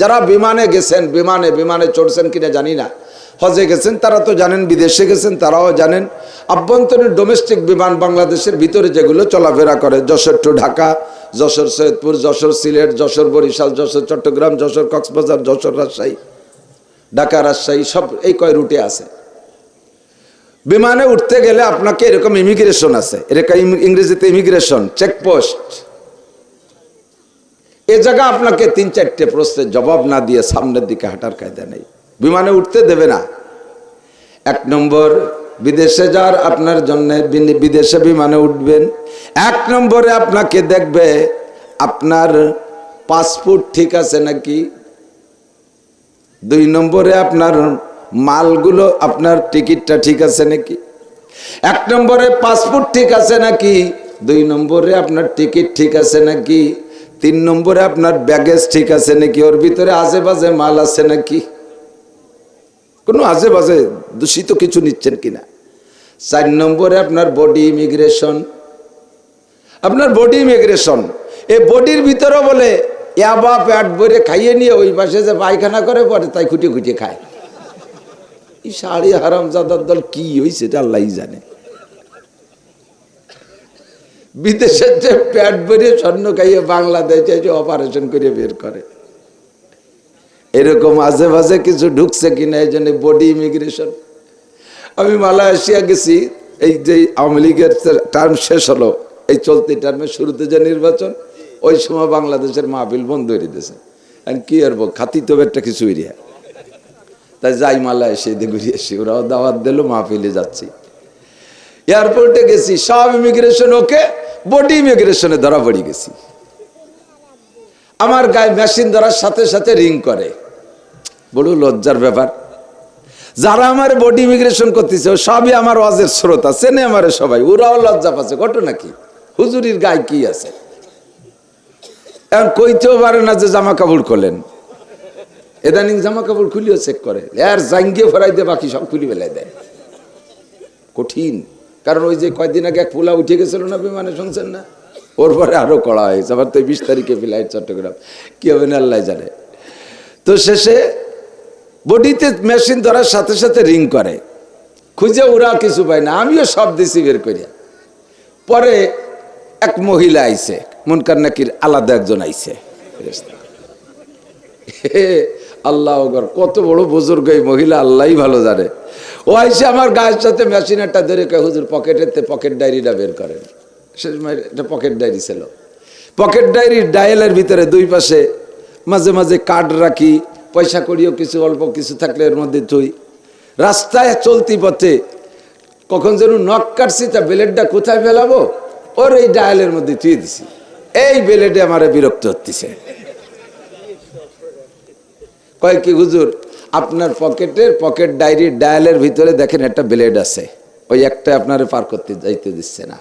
যারা বিমানে গেছেন, বিমানে বিমানে চড়ছেন কিনা জানি না। হজে গেছেন, তারা তো জানেন, বিদেশে গেছেন, তারাও জানেন। আভ্যন্তরীণ ডোমেস্টিক বিমান বাংলাদেশের ভিতরে যেগুলো চলাফেরা করে, যশোর টু ঢাকা, যশোর সৈয়দপুর, যশোর সিলেট, যশোর বরিশাল, যশোর চট্টগ্রাম, যশোর কক্সবাজার, যশোর রাজশাহী, ঢাকা রাজশাহী, সব এই কয় রুটে আছে। বিমানে উঠতে গেলে আপনাকে এরকম ইমিগ্রেশন আছে, এরকম ইংরেজিতে ইমিগ্রেশন চেকপোস্ট এ জায়গা আপনাকে তিন চারটে প্রশ্নের জবাব না দিয়ে সামনের দিকে হাঁটার কায়দা নেই। বিমানে উঠতে দেবে না। এক নম্বর, বিদেশে যাওয়ার আপনার জন্য বিদেশে বিমানে উঠবেন। এক নম্বরে আপনাকে দেখবে আপনার পাসপোর্ট ঠিক আছে নাকি। দুই নম্বরে আপনার মালগুলো, আপনার টিকিটটা ঠিক আছে নাকি। এক নম্বরে পাসপোর্ট ঠিক আছে নাকি। দুই নম্বরে আপনার টিকিট ঠিক আছে নাকি। তিন নম্বরে আপনার ব্যাগেজ ঠিক আছে নাকি? ওর ভিতরে আজে বাজে মাল আছে নাকি? কোনো আজে বাজে দূষিত কিছু নিচ্ছেন কিনা? চার নম্বরে আপনার বডি ইমিগ্রেশন আপনার বডি ইমিগ্রেশন এই বডির ভিতরে বলে ইয়াবা প্যাট ভরে খাইয়ে নিয়ে ওই পাশে যে পায়খানা করে পরে তাই খুঁটি খুঁটি খায়। এই শাড়ি হারাম জাদার দল কি হয়েছে এটা আল্লাহ জানে। বিদেশের যে প্যাট ভরে স্বর্ণ খাইয়ে বাংলাদেশে যে অপারেশন করে বের করে। এরকম আজে বাজে কিছু ঢুকছে কিনা এই জন্য বডি ইমিগ্রেশন আমি মালয়েশিয়া গেছি, এই যে আওয়ামী লীগের টার্ম শেষ হলো, এই চলতি টার্মের শুরুতে যে নির্বাচন, ওই সময় বাংলাদেশের মাহফিল বন্ধ হয়ে দিয়েছে আর কি আর বল, খাতি তো একটা কিছু এরিয়া তাই যাই মালয়েশিয়া দিয়ে ঘুরিয়ে আসি, ওরাও দাওয়াত দিল, মাহফিলে যাচ্ছি। এয়ারপোর্টে গেছি, সব ইমিগ্রেশন ওকে বডি ইমিগ্রেশনে ধরা পড়ে গেছি। আমার গায়ে মেশিন ধরার সাথে সাথে রিং করে। বড় লজ্জার ব্যাপার। যারা আমার বডি ইমিগ্রেশন করতেছে সবই আমার ওয়াজের শ্রোতা চেনে আমার সবাই। ওরাও লজ্জা পাচ্ছে, ঘটনা কি? হুজুরির গায়ে কি আছে? এখন কইতেও পারে না যে জামা কাপড় খোলেন। এদানিং জামা কাপড় খুলিও চেক করে। আর জাঙ্গিয়ে ফেরাই দিয়ে বাকি সব খুলি বেলায় দেয়। কঠিন। কারণ ওই যে কয়দিন আগে এক পোলা উঠে গেছিল না বিমানে, শুনছেন না? ওর পরে আরও কড়া হয়েছে। আবার তো বিশ তারিখে ফ্লাইট চট্টগ্রাম। কি হবে না আল্লাহ জানে। তো শেষে বডিতে মেশিন ধরার সাথে সাথে রিং করে। খুঁজে ওরা কিছু পায় না। আমিও সব দিছি বের করিয়া। পরে এক মহিলা আইছে। মনকার নাকির আলাদা একজন আইছে। আল্লাহ কত বড় বুজুর্গ এই মহিলা, আল্লাহই ভালো জানে। ও আইসে আমার গায়ের সাথে একটা ধরে কয়, হুজুর পকেটেতে পকেট ডায়েরিটা বের করেন। সে একটা পকেট ডায়েরি ছিল। পকেট ডায়েরির ডায়েলের ভিতরে দুই পাশে মাঝে মাঝে কার্ড রাখি, পয়সা করিও কিছু, অল্প কিছু থাকলে এর মধ্যে থই। রাস্তায় চলতি পথে কখন যেন নখ কাটছি, তা বেলেটটা কোথায় ফেলাবো? ওর এই ডায়ালের মধ্যে থুয়ে দিছি। এই বেলেটে আমার বিরক্ত হতেছে। কয় কি, হুজুর আপনার পকেটের পকেট ডায়েরির ডায়ালের ভিতরে দেখেন একটা ব্লেড আছে। ওই একটা আপনারে পার করতে যাইতে দিচ্ছে না।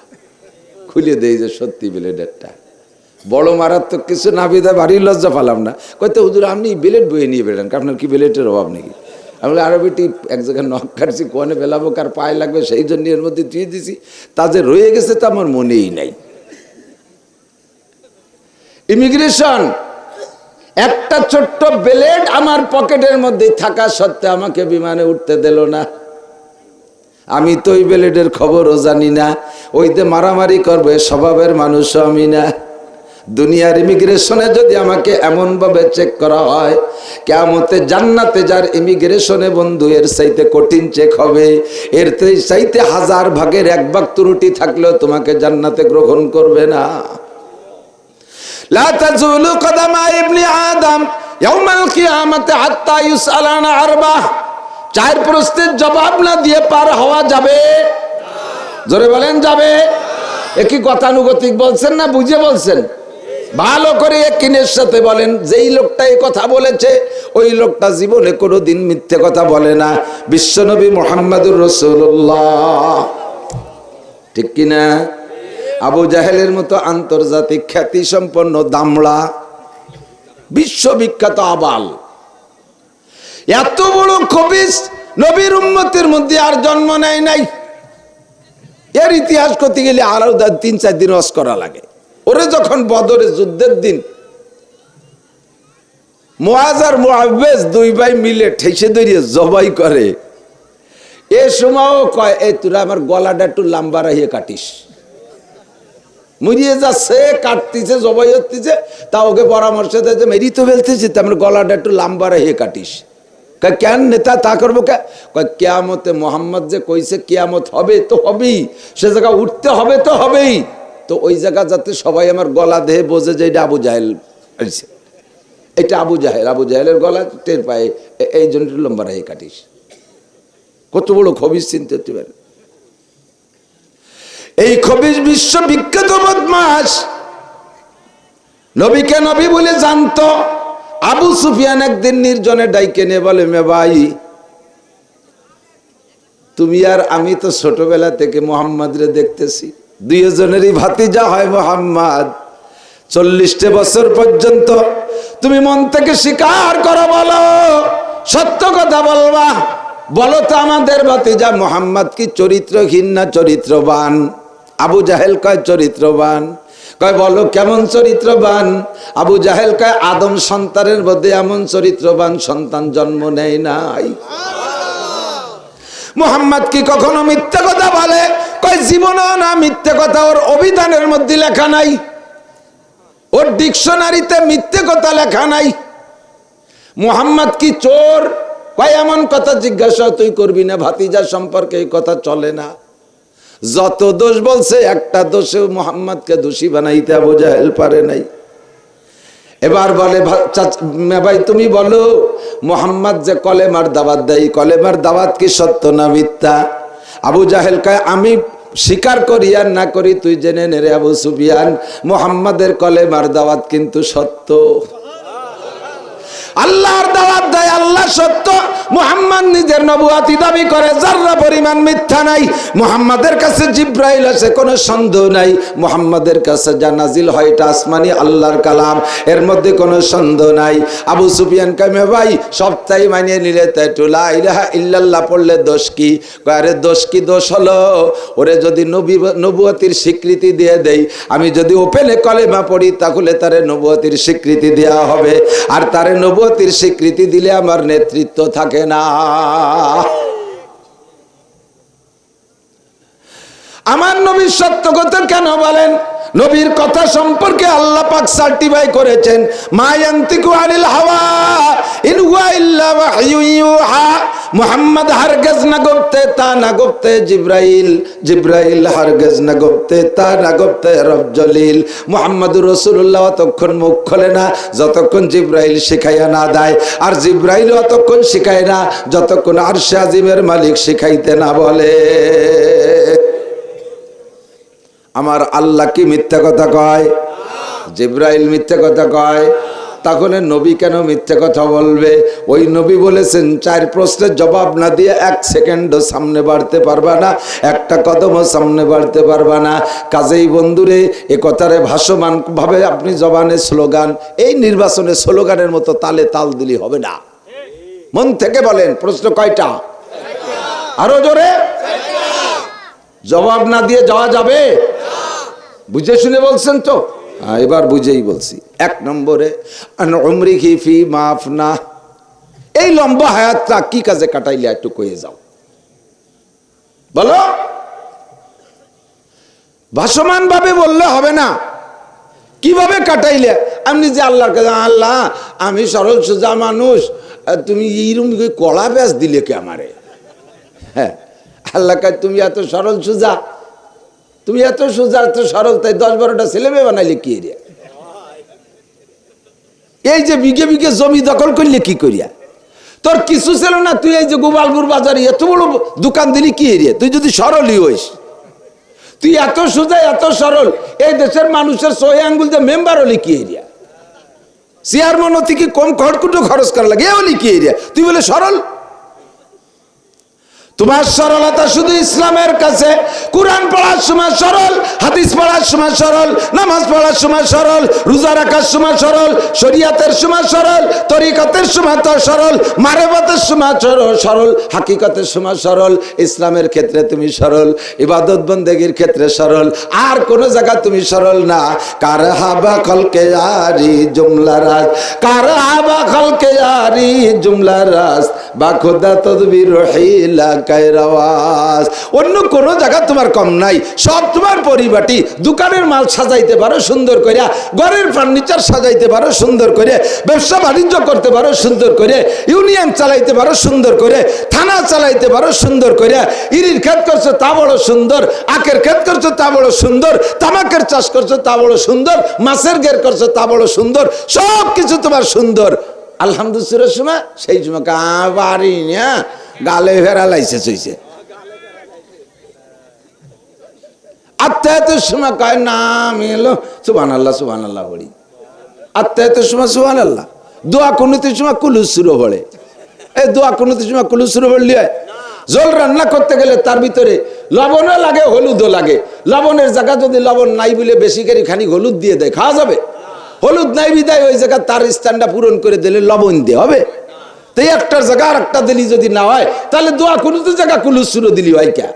খুলে দেই যে সত্যি ব্লেডেরটা। বড় মারাত্মক কিছু না বিধা ভারী লজ্জা পালাম না। কয়তো হুজুর আপনি ব্লেড বয়ে নিয়ে বেড়ান আপনার কি ব্লেডের অভাব নাকি? আমি বলি, আরও বেটি এক জায়গায় নখ কাটছি কোনে বেলাবো কার পায়ে লাগবে সেই জন্য এর মধ্যে তুই দিছি। তা যে রয়ে গেছে তা আমার মনেই নাই। ইমিগ্রেশন একটা ছোট্ট ব্লেড আমার পকেটের মধ্যে থাকা সত্ত্বে আমাকে বিমানে উঠতে দিল না। আমি তো ওই ব্লেডের খবরও জানি না। ওইতে মারামারি করবে স্বভাবের মানুষও আমি না। দুনিয়ার ইমিগ্রেশনে যদি আমাকে এমনভাবে চেক করা হয় কেমতে জান্নাতে যার ইমিগ্রেশনে বন্ধু, এর চাইতে কঠিন চেক হবে। এর চাইতে হাজার ভাগের এক ভাগ ত্রুটি থাকলেও তোমাকে জান্নাতে গ্রহণ করবে না। লা তাজুলু কদামা ইবনি আদম ইয়াউমাল কিয়ামাতে হাত্তা ইউসআলান আরবা চার প্রশ্নের জবাব না দিয়ে পার হওয়া যাবে? জোরে বলেন, যাবে? একই গতানুগতিক বলছেন না বুঝে বলছেন? ভালো করে একিনের সাথে বলেন, যেই লোকটা এই কথা বলেছে, ওই লোকটা জীবনে কোনো দিন মিথ্যে কথা বলে না। বিশ্বনবী মোহাম্মদুর রসুল্লাহ ঠিক কিনা? আবু জাহেলের মতো আন্তর্জাতিক খ্যাতি সম্পন্ন দামড়া, বিশ্ববিখ্যাত আবাল। এত বড় কবিস নবীর উম্মতের মধ্যে আর জন্ম নেয় নাই। এর ইতিহাস করতে গেলে আরও দা- তিন, চার দিন অস করা লাগে। ওরে যখন বদরে যুদ্ধের দিন, মোয়াজ আর দুই ভাই মিলে ঠেসে ধরিয়ে জবাই করে, এ সময়ও কয়, এই তোরা আমার গলাটা একটু লাম্বা রাখিয়ে কাটিস। মুড়িয়ে যাচ্ছে কাটতিছে, জবাই হতেছে তা ওকে পরামর্শ দিয়েছে মেরি তো ফেলতেছি তা আমার গলাটা একটু লাম্বা রাখিয়ে কাটিস। কেন নেতা তা করব কে? কেয়ামতে মোহাম্মদ যে কইছে, কেয়ামত হবে তো হবেই, সে জায়গা উঠতে হবে তো হবেই। তো ওই জায়গা যাতে সবাই আমার গলা দেহে বোঝে যে, এটা আবু জাহেল। এটা আবু জাহেল, আবু জাহেলের গলা টের পায় এই জন্য লম্বা রাখিয়ে কাটিস। কত বড় খবিস চিনতে হতে পারে। এই খবিস বিশ্ব বিখ্যাত বদমাস নবীকে নবী বলে জানতো। আবু সুফিয়ান একদিন নির্জনে ডাইকে নিয়ে বলে, মে ভাই, তুমি আর আমি তো ছোটবেলা থেকে মোহাম্মদ রে দেখতেছি। দুইজনেরই ভাতিজা হয় মোহাম্মদ। চল্লিশটা বছর পর্যন্ত তুমি মন থেকে স্বীকার করো, বলো। সত্য কথা বলবা। বলো তো আমাদের ভাতিজা মোহাম্মদ কি চরিত্রহীন না চরিত্রবান? আবু জাহেল কয় চরিত্রবান। কয় বলো কেমন চরিত্রবান? আবু জাহেল কয় আদম সন্তানের মধ্যে এমন চরিত্রবান সন্তান জন্ম নেয় নাই। মোহাম্মদ কি কখনো মিথ্যে কথা বলে? কয় জীবনও না মিথ্যে কথা, ওর অভিধানের মধ্যে লেখা নাই। ওর ডিকশনারিতে মিথ্যে কথা লেখা নাই। মোহাম্মদ কি চোর? কয় এমন কথা জিজ্ঞাসা তুই করবি না ভাতিজা সম্পর্কে এই কথা চলে না। যত দোষ বলছে, একটা দোষেও মোহাম্মদকে দোষী বানাইতে আবু জাহেল পারে নাই। এবার বলে ভাই, তুমি বলো, মোহাম্মদ যে কলেমার দাওয়াত দেয়, কলেমার দাওয়াত কি সত্য না মিথ্যা? আবু জাহেল কয়, আমি স্বীকার করি আর না করি, তুই জেনে নে রে আবু সুফিয়ান, মোহাম্মদের কলেমার দাওয়াত কিন্তু সত্য। আল্লাহর দাওয়াত দেয়, আল্লাহ সত্য। মুহাম্মদ নিজের নবুয়াতি দাবি করে, যারা পরিমাণ মিথ্যা নাই। মুহাম্মাদের কাছে জিব্রাইল আছে, কোনো সন্দেহ নাই। মুহাম্মাদের কাছে যা নাজিল হয়, এটা আসমানি আল্লাহর কালাম। এর মধ্যে কোনো সন্দেহ নাই। আবু সুফিয়ান কামে ভাই সপ্তাহে মানিয়ে নিলে তাই টুলা ইলাহা ইল্লাল্লাহ পড়লে দোষ কি? আরে, দোষ কি দোষ হলো? ওরে যদি নবী, নবুয়াতির স্বীকৃতি দিয়ে দেই, আমি যদি ওপেনে কলেমা পড়ি, তাহলে তারে নবুয়াতির স্বীকৃতি দেওয়া হবে। আর তারে নবুয়াতির স্বীকৃতি দিলে আমার নেতৃত্ব থাকে না। আমার নবীর সত্য কথা কেন বলেন? নবীর কথা সম্পর্কে আল্লাহ পাক সার্টিফাই করেছেন মায়ান্তিকু আনিল হাওয়া, ইন হুয়া ইল্লা ওয়াহয়ুন ইউহা। মুহাম্মদ হারগিজ না গপ্তে, তা না গপ্তে জিব্রাইল জিব্রাইল হারগিজ না গপ্তে, তা না গপ্তে রব জলিল। মুহাম্মদুর রাসূলুল্লাহ অতক্ষণ মুখ খোলে না, যতক্ষণ জিব্রাইল শিখাইয়া না দেয়। আর জিব্রাইল অতক্ষণ শিখায় না, যতক্ষণ আরশে আজিমের মালিক শিখাইতে না বলে। আমার আল্লাহ কি মিথ্যা কথা কয়? জিব্রাইল মিথ্যা কথা কয়। তাহলে নবী কেন মিথ্যা কথা বলবে? ওই নবী বলেছেন, চার প্রশ্নের জবাব না দিয়ে এক সেকেন্ডও সামনে বাড়তে পারবা না, একটা কদমও সামনে বাড়তে পারবা না। কাজেই বন্ধুরে, এ কথারে ভাসমান ভাবে আপনি জবানে স্লোগান, এই নির্বাচনে স্লোগানের মতো তালে তাল দিলি হবে না। মন থেকে বলেন, প্রশ্ন কয়টা? আরও জোরে? জবাব না দিয়ে যাওয়া যাবে? বুঝে শুনে বলছেন তো? এবার বুঝেই বলছি। এক নম্বরে উমরি ফি মাফ না এই লম্বা হায়াতটা কি কাজে কাটাইলে একটু কয়ে যাও। বলো। ভাসমান ভাবে বললে হবে না। কীভাবে কাটাইলে? আপনি যে আল্লাহর কাছে, আল্লাহ, আমি সরল, সোজা মানুষ তুমি এইরকম কড়া ব্যাস দিলে কে আমারে? হ্যাঁ আল্লাহ তুমি এত সরল, সোজা তুমি এত সোজা, এত সরল, তাই দশ বারোটা ছেলে মেয়ে বানাইলে কি এরিয়া? এই যে বিঘে বিঘে জমি দখল করলে কি করিয়া? তোর কিছু ছিল না, তুই এই যে গোপালপুর বাজারে এত বড় দোকান দিলি কি এরিয়া? তুই যদি সরলই হইস, তুই এত সোজা, এত সরল, এই দেশের মানুষের সহি আঙ্গুল যে মেম্বার হলি কি এরিয়া? চেয়ারম্যান থেকে কম খড়কুটো খরচ করা লাগে? এ হলি কি এরিয়া? তুই বলে সরল? তোমার সরলতা শুধু ইসলামের কাছে। কোরআন পড়ার সময় সরল, হাদিস পড়ার সময় সরল, নামাজ পড়ার সময় সরল, রোজা রাখার সময় সরল, শরিয়াতের সময় সরল, তরিকতের সময় তো সরল মারেবতের সময় সরল সরল, হাকিকতের সময় সরল, ইসলামের ক্ষেত্রে তুমি সরল, ইবাদত বন্দেগীর ক্ষেত্রে সরল, আর কোন জায়গা তুমি সরল না। কার হাবা খলকে আরি জুমলা রাজ, কার হাবা খলকে আরি জুমলা রাজ, বা খোদা তদবির রহিলা কায়রাওয়াজ অন্য কোন জায়গা তোমার কম নাই। সব তোমার পরিবাটি দোকানের মাল সাজাইতে পারো, সুন্দর করে ঘরের ফার্নিচার সাজাইতে পারো, সুন্দর করে ব্যবসা বাণিজ্য করতে পারো, সুন্দর করে ইউনিয়ন চালাইতে পারো, সুন্দর করে থানা চালাইতে পারো, সুন্দর করে ইরির ক্ষেত করছ, তা বড় সুন্দর। আখের ক্ষেত করছ, তা বড় সুন্দর। তামাকের চাষ করছ, তা বড় সুন্দর। মাছের গের করছ, তা বড় সুন্দর। সব কিছু তোমার সুন্দর। আলহামদুলিল্লাহ সময় সেই সময় কাবারি না গালে ফেরা লাইছে চইছে আত্মায়তের সময় কয় নাম এলো সুবান আল্লাহ সুবান আল্লাহ বলি আত্মায়তের সময় সুবান আল্লাহ দোয়া কোনতির সময় কুলুস শুরু পড়ে এই দোয়া কোনতির সময় কুলুস শুরু পড়লি হয়। জল রান্না করতে গেলে তার ভিতরে লবণও লাগে, হলুদও লাগে। লবণের জায়গা যদি লবণ নাই বলে বেশি করে খানি হলুদ দিয়ে দেয়, খাওয়া যাবে? হলুদ নাই বিদায় ওই জায়গা তার স্থানটা পূরণ করে দিলে লবণ দিয়ে হবে। তো একটার জায়গা আর একটা দিলি যদি না হয়, তাহলে দোয়া কোনো তো জায়গা কুলুস শুরু দিলি হয় কে?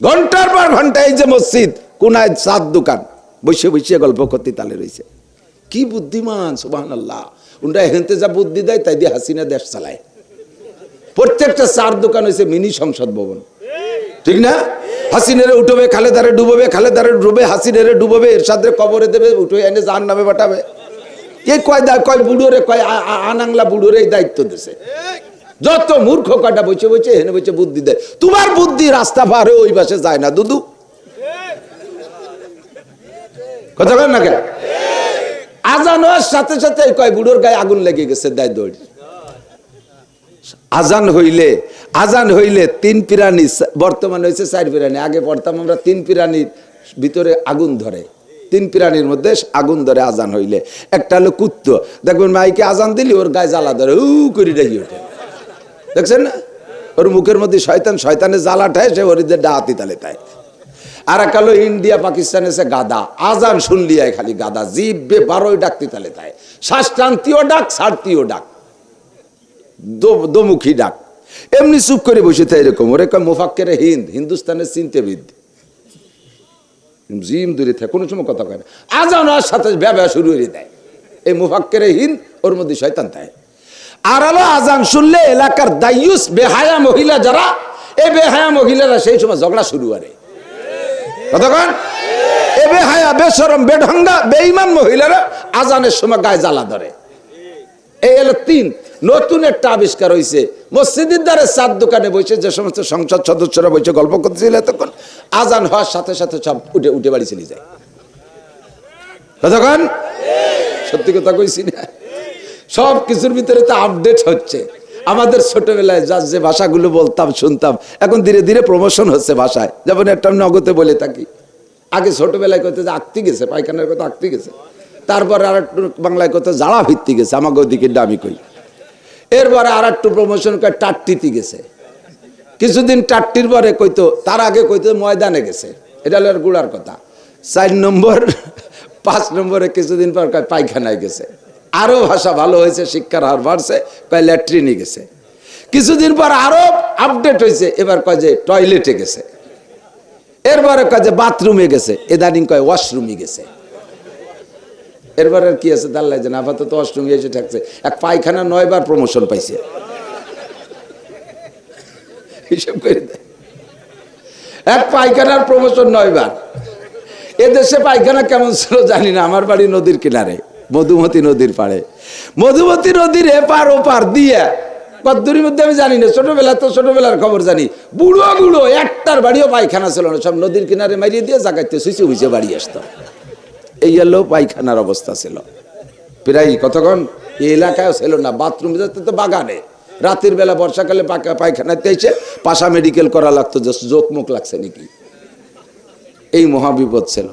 ঘণ্টার পর ঘণ্টা এই যে মসজিদ, কোনায় সাত দোকান, বসে বসে গল্প করতে তালে রয়েছে কি বুদ্ধিমান সুবাহ আল্লাহ উনরা এখানতে যা বুদ্ধি দেয়, তাই দিয়ে হাসিনা দেশ চালায়। প্রত্যেকটা চার দোকান হয়েছে মিনি সংসদ ভবন। ঠিক না? হাসিনেরে উঠবে, খালেদারে ডুববে, খালেদারে ডুবে হাসিনেরে ডুববে এর সাথে কবরে দেবে, উঠে এনে জাহান নামে পাঠাবে। এই কয় দা কয় বুড়োরে কয় আনাংলা বুড়োরে এই দায়িত্ব দিছে। যত মূর্খ কয়টা বসে বসে হেনে বসে বুদ্ধি দেয়। তোমার বুদ্ধি রাস্তা পারে ওই পাশে যায় না, দুদু। কথা কয় না কেন? আজান হওয়ার সাথে সাথে কয় বুড়োর গায়ে আগুন লেগে গেছে, দেয় দৌড়। আজান হইলে আজান হইলে তিন পিরানি বর্তমান হয়েছে চার পিরানি, আগে পড়তাম আমরা তিন পিরানির ভিতরে আগুন ধরে। তিন পিরানির মধ্যে আগুন ধরে আজান হইলে। একটা হলো কুত্ত। দেখবেন মাইকে আজান দিলি ওর গায়ে জ্বালা ধরে উ করে ডাকি ওঠে। দেখছেন না? ওর মুখের মধ্যে শয়তান, শয়তানের জ্বালা ঠায় সে ওর ডাহাতি তালে তাই আর এক হলো ইন্ডিয়া পাকিস্তান এসে গাদা। আজান শুনলি আয় খালি গাদা। জিব্বে বারোই ডাকতি তালে তাই শ্বাস ডাক ছাড়তিও ডাক। দোমুখী ডাক। এমনি চুপ করে বসে থাকে এরকম। ওরে কয়, মোফাক্কের হিন্দ, হিন্দুস্তানের চিন্তাবিদ। জিম দূরে থাকে, কোনো সময় কথা কয় না। আজান আর সাথে ব্যবসা শুরু করে দেয় এই মুফাক্কের হিন্দ ওর মধ্যে শয়তান থাকে আর হলো আজান শুনলে এলাকার দায়ুস, বেহায়া মহিলা যারা, এই বেহায়া মহিলারা সেই সময় ঝগড়া শুরু করে। কতক্ষণ এ বেহায়া বেসরম বেঢঙ্গা, বেঈমান মহিলারা আজানের সময় গায়ে জ্বালা ধরে। এই হলো তিন। নতুন একটা আবিষ্কার হয়েছে মসজিদের দ্বারে চার দোকানে বসে যে সমস্ত সংসদ সদস্যরা বসে গল্প করতেছিল তখন আজান হওয়ার সাথে সাথে সব উঠে উঠে বাড়ি চলে যায়। কতক্ষণ সত্যি কথা কইছি না। সব কিছুর ভিতরে তো আপডেট হচ্ছে। আমাদের ছোটবেলায় যা যে ভাষাগুলো বলতাম, শুনতাম, এখন ধীরে ধীরে প্রমোশন হচ্ছে ভাষায়। যেমন একটা নগদে বলে থাকি। আগে ছোটবেলায় কত যে আঁকতে গেছে, পায়খানার কথা আঁকতে গেছে। তারপর আর একটু বাংলায় কত জ্বালা ভিত্তি গেছে আমাকে ওদিকে দামি কই এরপরে আর একটু প্রমোশন করে টাট্টিতে গেছে। কিছুদিন টাট্টির পরে কইতো, তার আগে কইতো ময়দানে গেছে। এটা হলো গুড়ার কথা। চার নম্বর, পাঁচ নম্বরে কিছুদিন পর কয় পায়খানায় গেছে। আরও ভাষা ভালো হয়েছে, শিক্ষার হার বাড়ছে, কয় ল্যাট্রিনে গেছে। কিছুদিন পর আরও আপডেট হয়েছে, এবার কয় যে টয়লেটে গেছে। এরপরে কয় যে বাথরুমে গেছে এদানিং কয় ওয়াশরুমে গেছে। এরপরে আর কি আছে? দাল্লাই জানা আপাতত ওয়াশরুমে এসে থাকছে। এক পায়খানা নয়বার প্রমোশন পাইছে। হিসেব করে এক পায়খানার প্রমোশন নয়বার। এদেশে পায়খানা কেমন ছিল জানি না। আমার বাড়ি নদীর কিনারে, মধুমতি নদীর পাড়ে। মধুমতি নদীর এপার ওপার দিয়ে, কদ্দুরির মধ্যে আমি জানি না, ছোটবেলা তো ছোটবেলার খবর জানি। বুড়ো বুড়ো, একটার বাড়িও পায়খানা ছিল না। সব নদীর কিনারে মারিয়ে দিয়ে জাগাইতে শুইছে হুইছে বাড়ি আসতো। এই হলো পায়খানার অবস্থা ছিল। প্রায় কতক্ষণ? এই এলাকায় ছিল না, বাথরুম যাতে তো বাগানে। রাতের বেলা বর্ষাকালে পায়খানাতে এসে পাশা মেডিকেল করা লাগতো যে চোখ মুখ লাগছে নাকি? এই মহাবিপদ ছিল।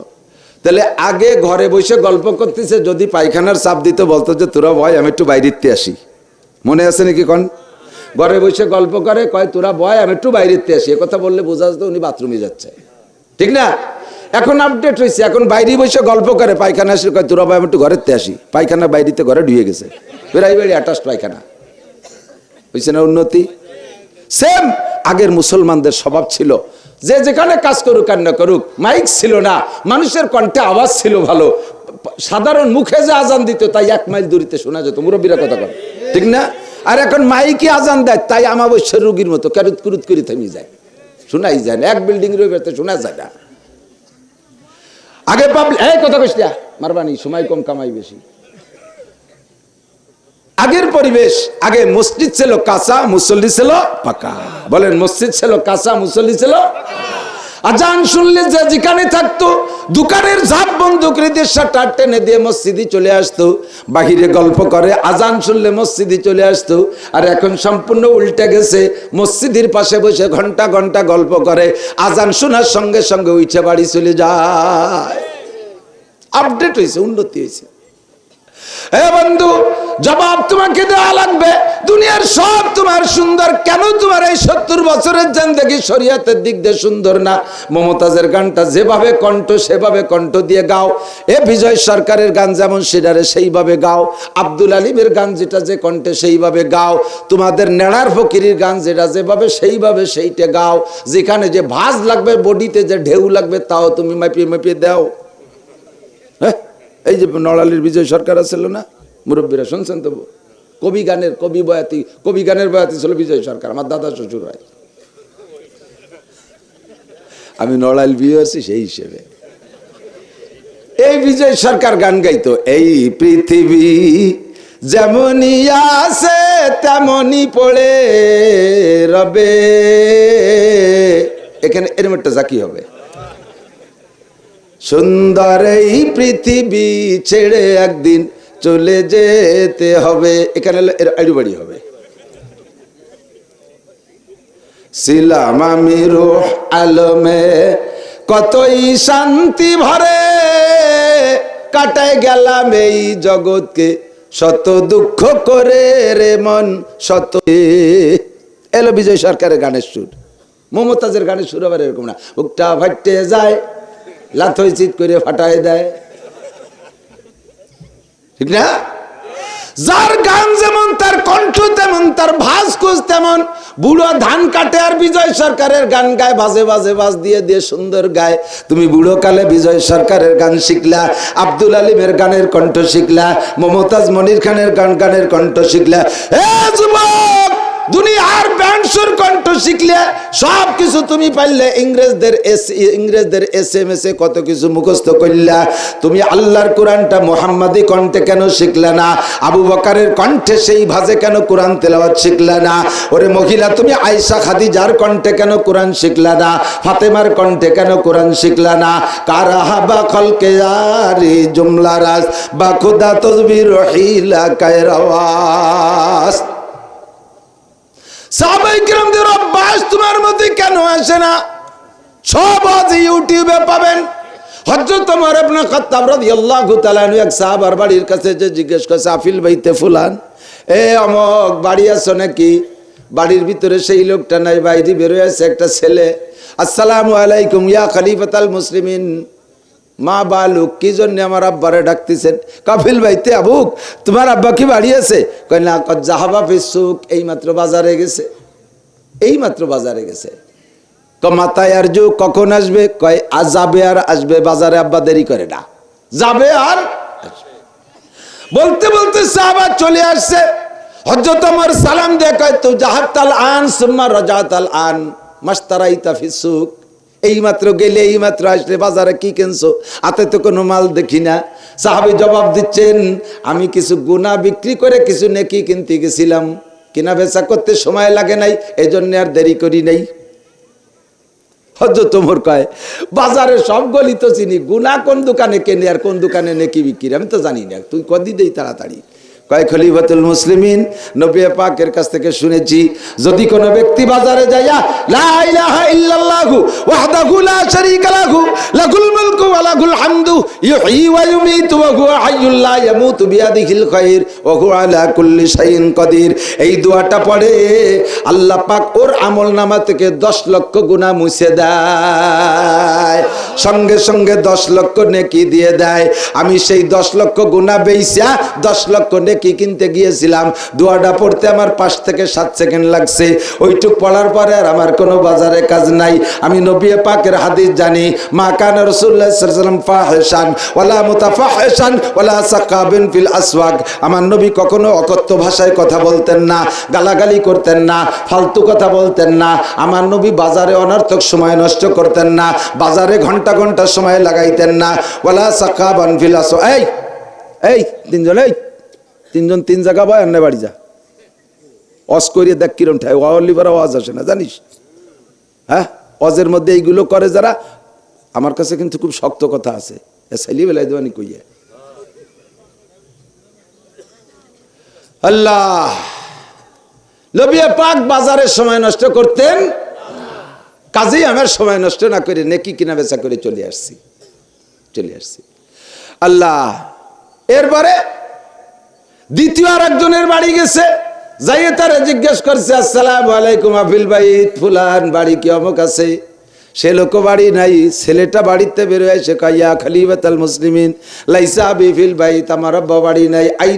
তাহলে আগে ঘরে বসে গল্প করতেছে, যদি পায়খানার চাপ দিতে বলতো যে, তোরা ভয়, আমি একটু বাইরেতে আসি। মনে আছে নাকি কন? ঘরে বসে গল্প করে, কয়, তোরা বয় আমি একটু বাইরেতে আসি। কথা বললে বোঝা যেত উনি বাথরুমে যাচ্ছে। ঠিক না? এখন আপডেট হয়েছে এখন বাইরে বসে গল্প করে, পায়খানা আসলে কয়, তোরা আমি একটু ঘরেতে আসি। পায়খানা বাইরেতে ঘরে ঢুয়ে গেছে। বেড়াই বেড়ি আটাশ পায়খানা। হয়েছে না উন্নতি? সেম আগের মুসলমানদের স্বভাব ছিল, যে যেখানে কাজ করুক আর না করুক মাইক ছিল না, মানুষের কণ্ঠে আওয়াজ ছিল ভালো, সাধারণ মুখে যে আজান দিত, তাই এক মাইল দূরিতে শোনা যেত, মুরব্বীরা কথা কন ঠিক না? আর এখন মাইকে আজান দেয়, তাই আমাবস্যার রুগীর মতো ক্যারুত কুরুত করে থেমে যায়। শোনাই যায় না, এক বিল্ডিং রয়ে শোনা যায় না। আগে পাবলিক এই কথা কইস মারবানি, সময় কম, কামাই বেশি। আগের পরিবেশ, আগে মসজিদ ছিল কাঁচা, মুসল্লি ছিল পাকা। বলেন, মসজিদ ছিল কাঁচা, মুসল্লি ছিল আজান শুনলে যে যেখানে থাকতো, দোকানের ঝাপ বন্ধ করে দিয়ে টেনে দিয়ে মসজিদে চলে আসতো। বাহিরে গল্প করে আজান শুনলে মসজিদে চলে আসতো। আর এখন সম্পূর্ণ উল্টে গেছে, মসজিদের পাশে বসে ঘণ্টা ঘণ্টা গল্প করে আজান শোনার সঙ্গে সঙ্গে উঠে বাড়ি চলে যায়। আপডেট হয়েছে, উন্নতি হয়েছে। এ বন্ধু, জবাব তোমাকে দেওয়া লাগবে। দুনিয়ার সব তোমার সুন্দর। কেন তোমার এই সত্তর বছরের দেখি শরিয়াতের দিক দিয়ে সুন্দর না? মমতাজের গানটা যেভাবে কণ্ঠ, সেভাবে কণ্ঠ দিয়ে গাও। এ বিজয় সরকারের গান যেমন সেটারে সেইভাবে গাও। আব্দুল আলিমের গান যেটা যে কণ্ঠে সেইভাবে গাও। তোমাদের নেড়ার ফকিরির গান যেটা যেভাবে সেইভাবে সেইটা গাও। যেখানে যে ভাজ লাগবে, বডিতে যে ঢেউ লাগবে, তাও তুমি মাপিয়ে মাপিয়ে দাও। হ্যাঁ? এই যে নড়ালির বিজয় সরকার আছিল না, মুরব্বীরা শুনছেন তো? কবি গানের, কবি বয়াতি, কবি গানের বয়াতি ছিল বিজয় সরকার, আমার দাদা শ্বশুর হয়। আমি নড়াইল বিয়ে আছি সেই হিসেবে। এই বিজয় সরকার গান গাইতো, এই পৃথিবী যেমনই আছে তেমনই পড়ে রবে। এখানে এরম একটা জাকি হবে? সুন্দর এই পৃথিবী ছেড়ে একদিন চলে যেতে হবে। এখানে এর আড়ুবাড়ি হবে। ছিলাম আমি রোহ আলমে, কতই শান্তি ভরে কাটায় গেলাম এই জগৎকে। শত দুঃখ করে রে মন, শত এলো বিজয় সরকারের গানের সুর। মমতাজের গানের সুর আবার এরকম না। বুকটা ফাটতে যায়। লাথই চিত করে ফাটায় দেয়। ঠিক না? যার গান যেমন, তার কণ্ঠ তেমন, তার ভাস্কুজ তেমন, বুড়ো ধান কাটে আর বিজয় সরকারের গান গায়, বাজে বাজে বাজ দিয়ে দিয়ে সুন্দর গায়। তুমি বুড়ো কালে বিজয় সরকারের গান শিখলা, আব্দুল আলিমের গানের কণ্ঠ শিখলা, মমতাজ মনির খানের গান, গানের কণ্ঠ শিখলা। হে যুবক! দুনিয়ার ব্যান্ডসুর কণ্ঠ শিখলে সব কিছু তুমি পারলে ইংরেজদের এস ইংরেজদের এস এম এস এ কত কিছু মুখস্থ করলা। তুমি আল্লাহর কোরআনটা মোহাম্মদী কণ্ঠে কেন শিখলে না? আবু বকারের কণ্ঠে সেই ভাজে কেন কোরআন তেলাওয়াত শিখলে না? ওরে মহিলা, তুমি আয়সা খাদিজার কণ্ঠে কেন কোরআন শিখলা না? ফাতেমার কণ্ঠে কেন কোরআন শিখলে না? কারা হাবা খলকে আরে জুমলা রাজ, বা খুদা তসবির রহিলা কায়রাওয়াস তোমার মধ্যে কেন না? সব ইউটিউবে পাবেন। তোমার আপনার সাহাবার বাড়ির কাছে যে জিজ্ঞেস আফিল বাইতে ফুলান? এ বাড়ি আছো নাকি? বাড়ির ভিতরে সেই লোকটা নাই, বাইরে বেরোয় আছে একটা ছেলে। আসসালামু আলাইকুম ইয়া খলিফাতাল মুসলিমিন। মা বালুক, কি জন্য আমার আব্বারে ডাকতেছেন? কাফিল ভাইতে আবুক, তোমার আব্বা কি বাড়ি আছে কয় না জাহাবা ফিসুক এই মাত্র বাজারে গেছে। এই মাত্র বাজারে গেছে। ক মাথায় আর যো কখন আসবে? কয়, আজ যাবে আর আসবে, বাজারে আব্বা দেরি করে না। যাবে আর। বলতে বলতে সাহাবা চলে আসছে। হজরত আমার সালাম দিয়ে কয়, তো জাহাতাল আন, সুম্মা রাজাতাল আন, মাস্তারাইতা ফিসুক এই মাত্র গেলে এই মাত্র আসলে বাজারে কি কিনছো? হাতে তো কোনো মাল দেখি না। সাহাবি জবাব দিচ্ছেন, আমি কিছু গুণা বিক্রি করে কিছু নেকি কিনতে গেছিলাম। কিনা বেচা করতে সময় লাগে নাই এই জন্য আর দেরি করি নাই। হজরত তোমর কয়, বাজারে সব গলি তো চিনি গুনা কোন দোকানে কেনে আর কোন দোকানে নেকি বিক্রি? আমি তো জানি না, তুই কদি দেই তাড়াতাড়ি। কয় খলিফাতুল মুসলিমিন? নবী পাকের কাছ থেকে শুনেছি, যদি কোনো ব্যক্তি বাজারে যাইয়া, লা ইলাহা ইল্লাল্লাহু ওয়াহদাহু লা শারীকা লাহু, লাহুল মুলকু ওয়া লাহুল হামদু, ইউহয়ি ওয়া ইউমীতু ওয়া হুয়া হাইয়্যুল লা ইয়ামুতু বিয়াদিহিল খায়র ওয়া হুয়া আলা কুল্লি শাইইন কাদির। এই দোয়াটা পড়ে আল্লাহ পাক ওর আমল নামা থেকে 10 লক্ষ গুনাহ মুছে দেয়। সঙ্গে সঙ্গে 10 লক্ষ নেকি দিয়ে দেয়। আমি সেই 10 লক্ষ গুনাহ বেইসা 10 লক্ষ নেকি কিনতে গিয়েছিলাম? দোয়াটা পড়তে আমার পাঁচ থেকে সাত সেকেন্ড লাগছে। ওইটুক পড়ার পরে আর আমার কোনো বাজারে কাজ নাই। আমি নবী পাকের হাদিস জানি। মা কান ওয়াসাল্লাম ফাহিশান, ওয়ালা মুতাফাহিশান, ওয়ালা সাকাবিন ফিল আসওয়াক। আমার নবী কখনো অকথ্য ভাষায় কথা বলতেন না, গালাগালি করতেন না, ফালতু কথা বলতেন না। আমার নবী বাজারে অনর্থক সময় নষ্ট করতেন না, বাজারে ঘণ্টা ঘণ্টা সময় লাগাইতেন না। ওয়ালা সাকাবান ফিল আসওয়াক। এই এই, তিনজন, এই। তিনজন তিন জায়গা বয়, অন্য বাড়ি যা। অস করিয়ে দেখ কিরম ঠাই ওয়ালিবার আওয়াজ আসে না, জানিস? হ্যাঁ? অজের মধ্যে এইগুলো করে যারা, আমার কাছে কিন্তু খুব শক্ত কথা আছে। সাইলি বেলায় দেওয়ানি কইয়া। আল্লাহ! লবিয়া পাক বাজারের সময় নষ্ট করতেন কাজেই আমার সময় নষ্ট না করে নেকি কিনা বেচা করে চলে আসছি। চলে আসছি। আল্লাহ! এরপরে দ্বিতীয় আর একজনের বাড়ি গেছে, যাইয়ে তারা জিজ্ঞেস করছে, আসসালাম আলাইকুম আফিল ভাই ফুলান বাড়ি কি অমুক আছে? সে লোক বাড়ি নাই, ছেলেটা বাড়িতে বেরোয় সে কাইয়া খালিবাতাল মুসলিমিন, লাইসা বিফিল ভাই তামার বাড়ি নাই আই